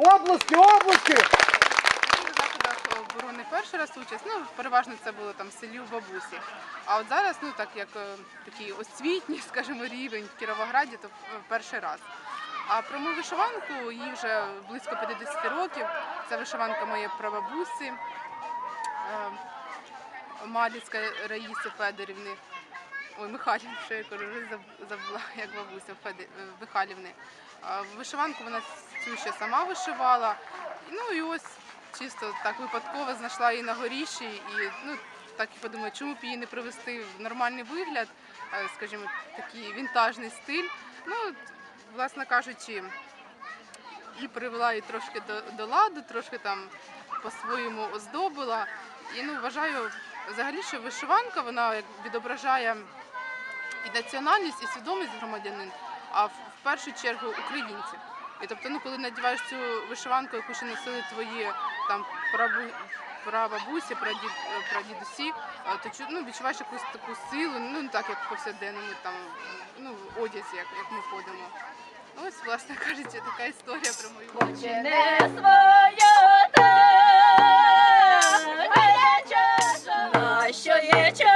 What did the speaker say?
Обласки, обласки! Заходах беру не перший раз участь, ну переважно це було там в селі у бабусі. А от зараз, ну так як е, такий освітній, скажімо, рівень в Кіровограді, то е, перший раз. А про мою вишиванку їй вже близько 50 років. Це вишиванка моєї прабабусі е, Маліцької Раїси Федорівни. Ой, Михайлівни, що я кажу, вже забула, як бабуся Феди- е, Михайлівни. Вишиванку вона цю ще сама вишивала. Ну і ось чисто так випадково знайшла її на горіші і ну так і подумала, чому б її не привести в нормальний вигляд, е, скажімо, такий вінтажний стиль. Ну, власне кажучи, і привела її трошки до, до ладу, трошки там по-своєму оздобила. І ну вважаю взагалі, що вишиванка вона відображає і національність, і свідомість громадянин, а в, першу чергу українців. І тобто, ну коли надіваєш цю вишиванку, яку ще носили твої там прабу, прабабусі, прадід, прадідусі, то ну, відчуваєш якусь таку силу, ну не так як в повсякденному там ну, в одязі, як, як ми ходимо. Ось, власне кажучи, така історія про мою 也去。